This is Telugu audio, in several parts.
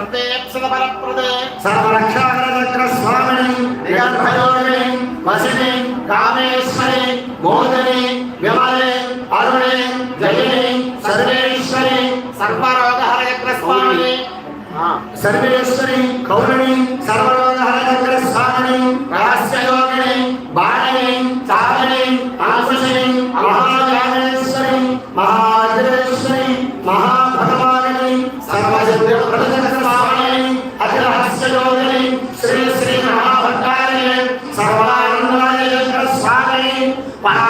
స్వరూపిణి సర్వేప్సద పరప్రదే సర్వరక్షాకరచక్ర స్వామిని నిగర్భయోగిని వసిని కామేశ్వరి మోదిని విమలే అరుణి జయిని సర్వేశ్వరి సర్వరోగహరచక్ర స్వామిని సర్వేశ్వరి కౌరణి సర్వరోగహరచక్ర స్వామిని Wow. wow.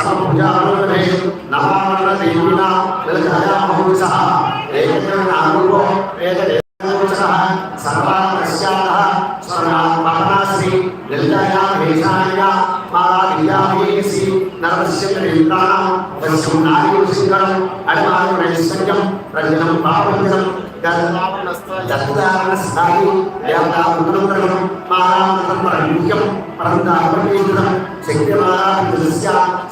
సాక్షాత్మయోభి ఆపత్కాలే చముగా అష్టరామత్వారే ఏకవారం హృదయా సమపూజానుభవే నమామన దేవినా విలజయా మహోత్సహ మాలాదియామేసి నరస్య వశ్యం నారీసింగరం అడమారు నైసంగం ప్రజనం పాపంజనం దత్తారణస్థాయి దేవతా పుత్రం మారామృతం పరముఖ్యం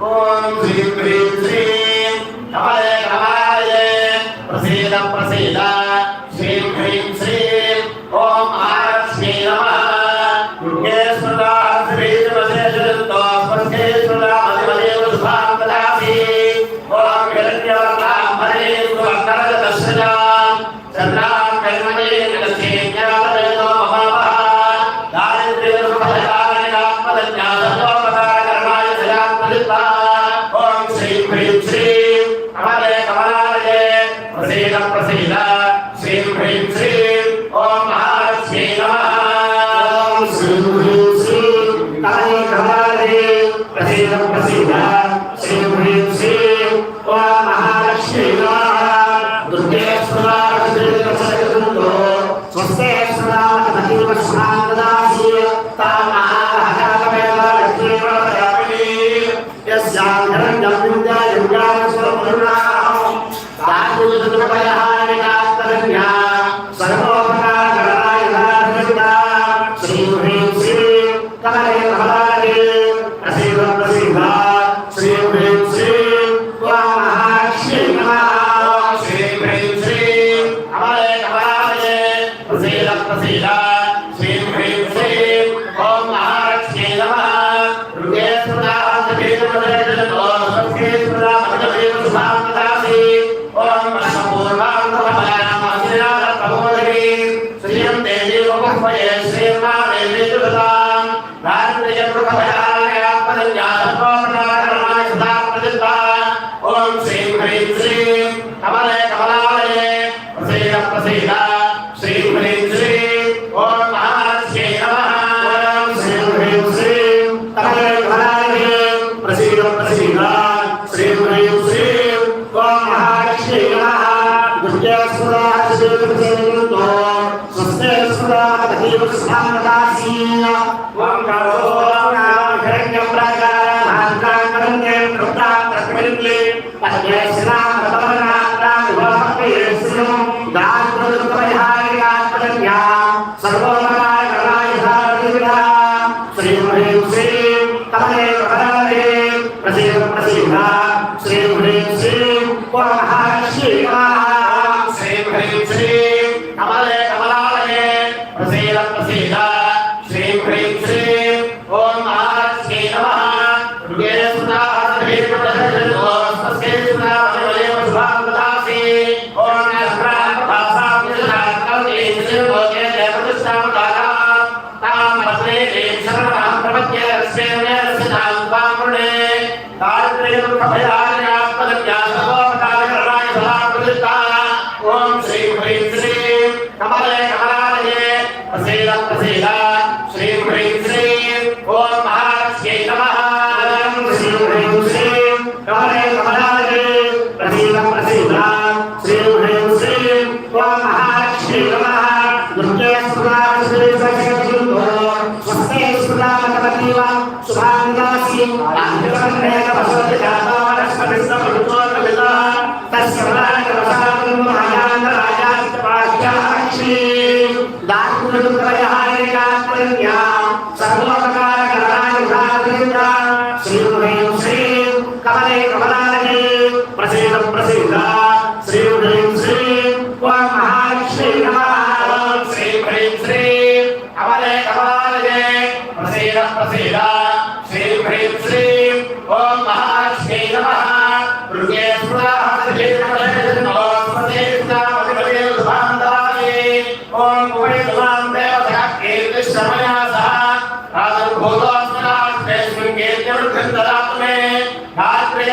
ఓం శ్రీం హ్రీం శ్రీం. కమలే కమలాయ. ప్రసీద ప్రసీద. serão castigados. para beijar, sem Yes, now. ఏడు కృష్ణదాత్మే రాత్రి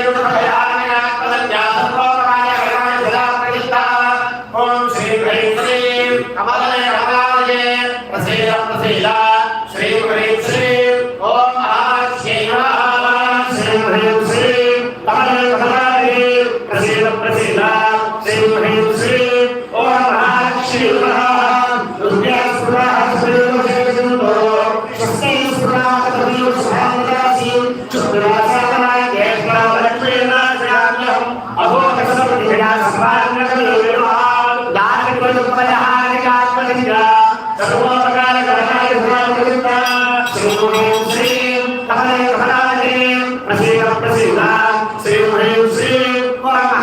श्रीं प्रसीद प्रसीदा श्रीं ह्रीं श्रीं परमः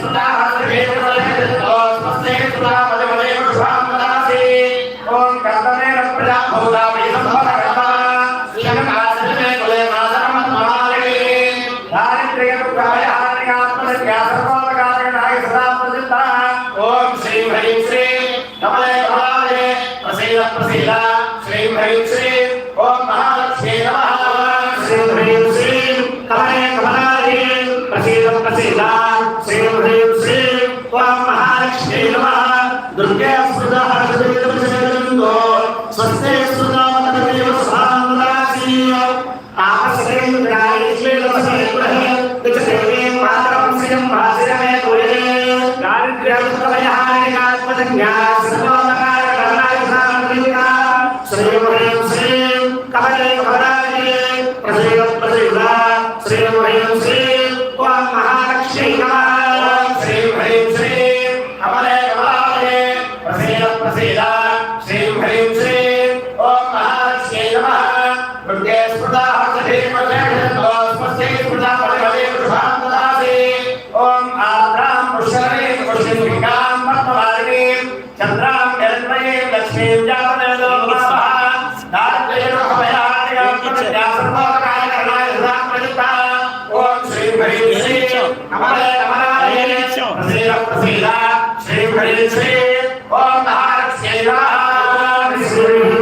सुधा श्री हरि श्री ओम नारायण श्री राम श्री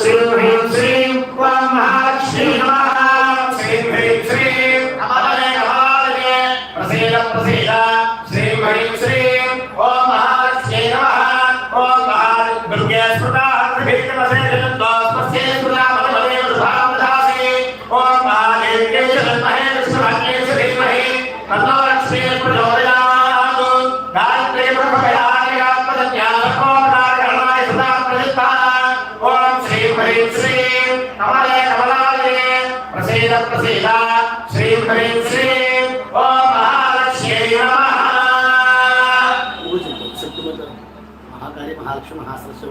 श्रीं श्रीं वा महालक्ष्मी नमः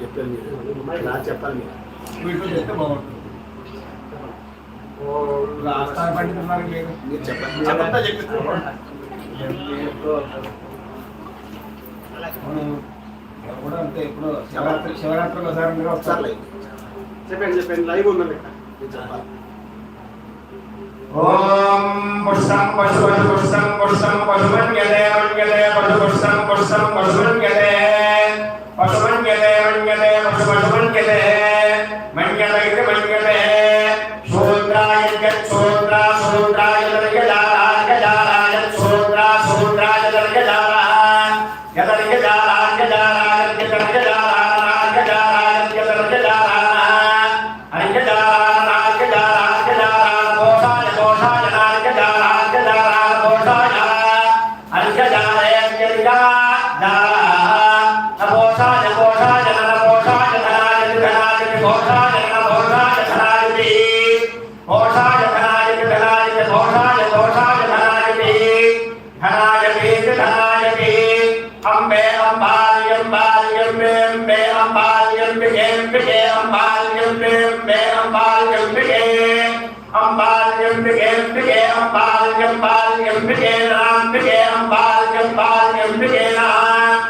చెప్పారు మీరు చెప్పాలి మీరు ఆస్థాన పండితున్నారు మీరు చెప్పండి. చెప్పండి. చెప్పి మనం కూడా అంతే ఇప్పుడు శివరాత్రి శివరాత్రికి ఒకసారి మీరు ఒకసారి లైవ్ చెప్పండి చెప్పండి. లైవ్ ఉన్నది ఓం పుష్టం పశు పశు పుష్టం పుష్టం పశుమన్యతే మన్యతే పశు ఇది మన్యతే மிகே அம்பாள் கெம்பே மே அம்பாள் கெம்பிகே அம்பாள் கெம்பிகே மிகே அம்பாள் கெம்பாள் கெம்பிகே நாம் மிகே அம்பாள் கெம்பாள் கெம்பிகே நாம்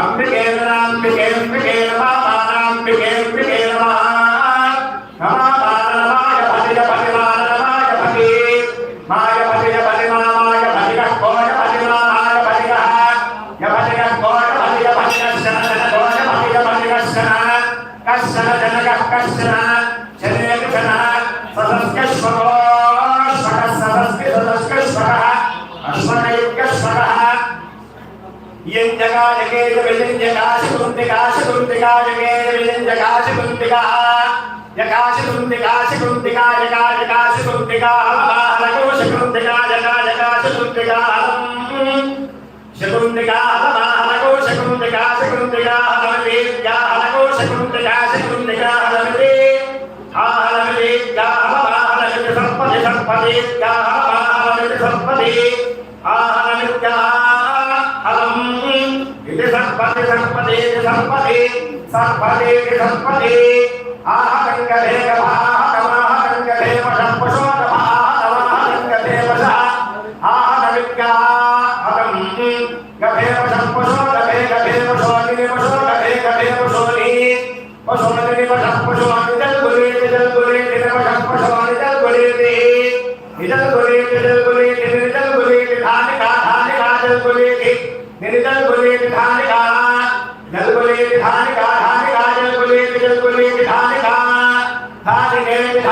அம்பிகே நாம் மிகே மிகே மாமா நாம் மிகே மிகே மாமா యంజగాజకేత విలింజకాశకుంతికాశకుంతికాజకేత విలింజకాశకుంతికా యకాశకుంతికాశకుంతికా యకాశకుంతికా హలకోశకుంతికా యకాశకుంతికా శకుంతికా హలకో శకుంతికా శకుంతికా హలమేద్యా హలకో శకుంతికా శకుంతికా హలమే ఆహలమేద్యా హలమేద్యా సర్పది సర్పదేద్యా హలమేద్యా సర్పదే ఆహలమేద్యా హలం ఇది సర్పది సర్పదే సర్పదే సర్పదే సర్పదే ఆహకంగదే కమాహకమాహకంగదే వశం పశోకమాహకమాహకంగదే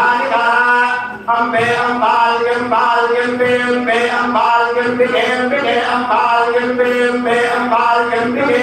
காளிகா அம்பே அம்பாள் எம்பாள் எம்பே எம்பே அம்பாள் எம்பிகே எம்பிகே அம்பாள் எம்பே எம்பே அம்பாள் எம்பிகே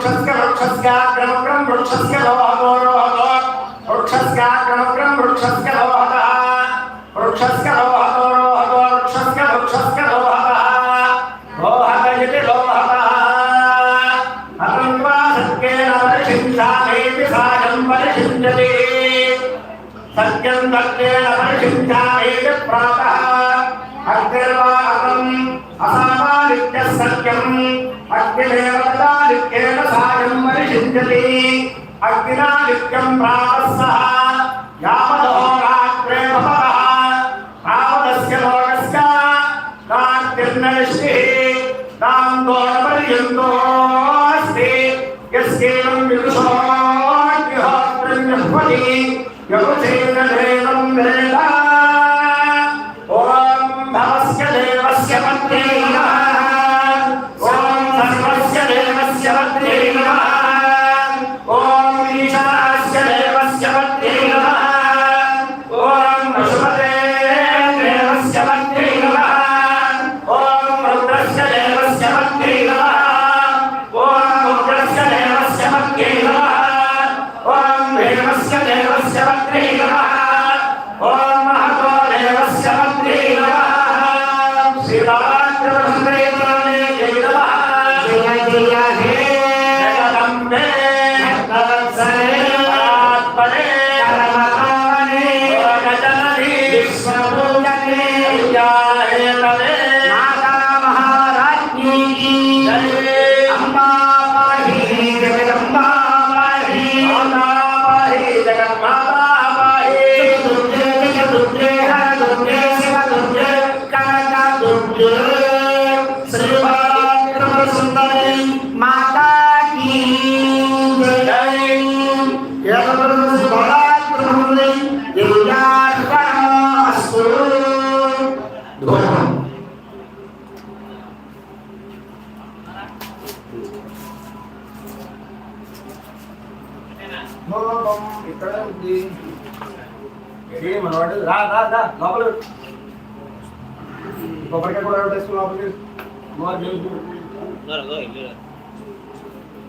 वृक्षस्य वृक्षस्याग्रमग्रं वृक्षस्य भवहतो रोहतो वृक्षस्याग्रमग्रं वृक्षस्य भवहतः वृक्षस्य भवहतो रोहतो वृक्षस्य वृक्षस्य भवहतः भवहत इति भवहतः अहं वा सत्येन परिषिञ्चामेति सायं परिषिञ्चति सत्यं सत्येन परिषिञ्चामेति प्रातः। अग्निर्वा अहम् असाम् नित्य सत्यम अग्निदेवता अग्निना नित्यं प्रातः यावदो रात्रे भवतः तावदस्य लोकस्य नार्तिर्नष्टिः नान्दोरपर्यन्तो अस्ति। यस्येनं विदुषोऽग्निहोत्रं बृहस्पति यवचेन वेदं वेदा రా రా రా లోపల. కొబ్బరికాయ కూడా వేసుకుని లోపలికి దేవుడు